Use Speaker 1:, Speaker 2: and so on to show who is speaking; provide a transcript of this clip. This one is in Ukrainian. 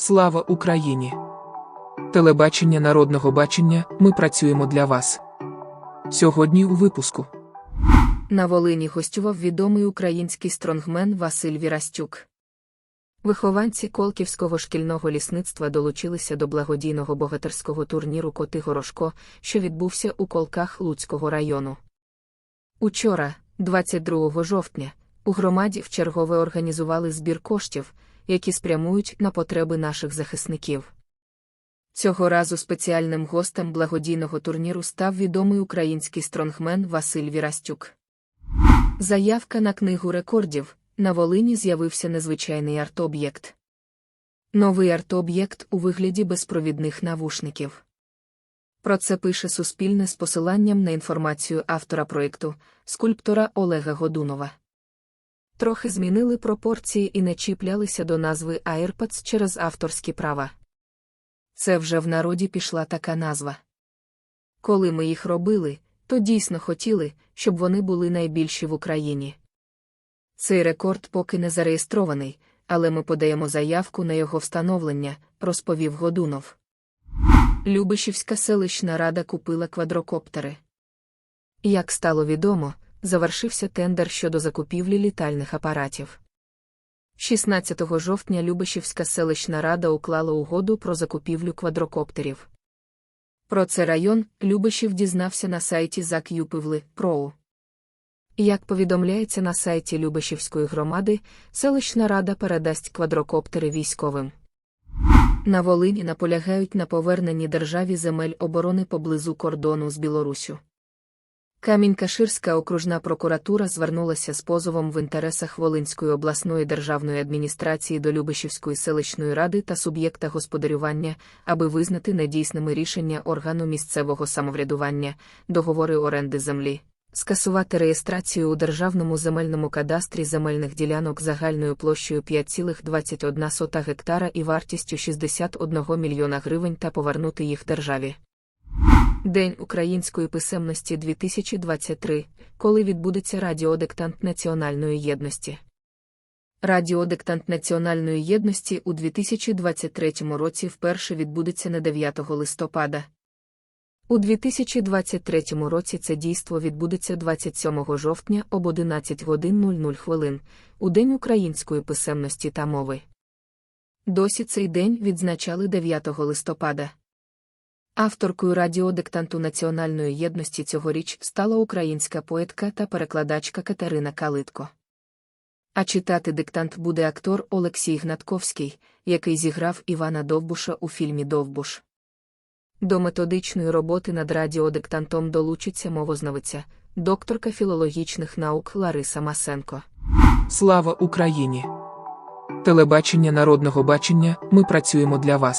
Speaker 1: Слава Україні! Телебачення народного бачення. Ми працюємо для вас. Сьогодні у випуску.
Speaker 2: На Волині гостював відомий український стронгмен Василь Вірастюк. Вихованці Колківського шкільного лісництва долучилися до благодійного богатирського турніру Коти Горошко, що відбувся у колках Луцького району. Учора, 22 жовтня, у громаді вчергове організували збір коштів, які спрямують на потреби наших захисників. Цього разу спеціальним гостем благодійного турніру став відомий український стронгмен Василь Вірастюк. Заявка на книгу рекордів. На Волині з'явився незвичайний арт-об'єкт. Новий арт-об'єкт у вигляді безпровідних навушників. Про це пише Суспільне з посиланням на інформацію автора проєкту, скульптора Олега Годунова. Трохи змінили пропорції і не чіплялися до назви AirPods через авторські права. Це вже в народі пішла така назва. Коли ми їх робили, то дійсно хотіли, щоб вони були найбільші в Україні. Цей рекорд поки не зареєстрований, але ми подаємо заявку на його встановлення, розповів Годунов. Любишівська селищна рада купила квадрокоптери. Як стало відомо, завершився тендер щодо закупівлі літальних апаратів. 16 жовтня Любишівська селищна рада уклала угоду про закупівлю квадрокоптерів. Про це район Любишів дізнався на сайті ЗАК Юпивли ПРОУ. Як повідомляється на сайті Любешівської громади, селищна рада передасть квадрокоптери військовим. На Волині наполягають на поверненні державі земель оборони поблизу кордону з Білоруссю. Камінь-Каширська окружна прокуратура звернулася з позовом в інтересах Волинської обласної державної адміністрації до Любешівської селищної ради та суб'єкта господарювання, аби визнати недійсними рішення органу місцевого самоврядування, договори оренди землі скасувати реєстрацію у Державному земельному кадастрі земельних ділянок загальною площею 5,21 гектара і вартістю 61 мільйона гривень та повернути їх державі. День української писемності 2023, коли відбудеться радіодиктант Національної єдності. Радіодиктант Національної єдності у 2023 році вперше відбудеться на 9 листопада. У 2023 році це дійство відбудеться 27 жовтня об 11 годин 00 хвилин, у День української писемності та мови. Досі цей день відзначали 9 листопада. Авторкою радіодиктанту Національної єдності цьогоріч стала українська поетка та перекладачка Катерина Калитко. А читати диктант буде актор Олексій Гнатковський, який зіграв Івана Довбуша у фільмі Довбуш. До методичної роботи над радіодиктантом долучиться мовознавиця, докторка філологічних наук Лариса Масенко.
Speaker 1: Слава Україні! Телебачення народного бачення. Ми працюємо для вас.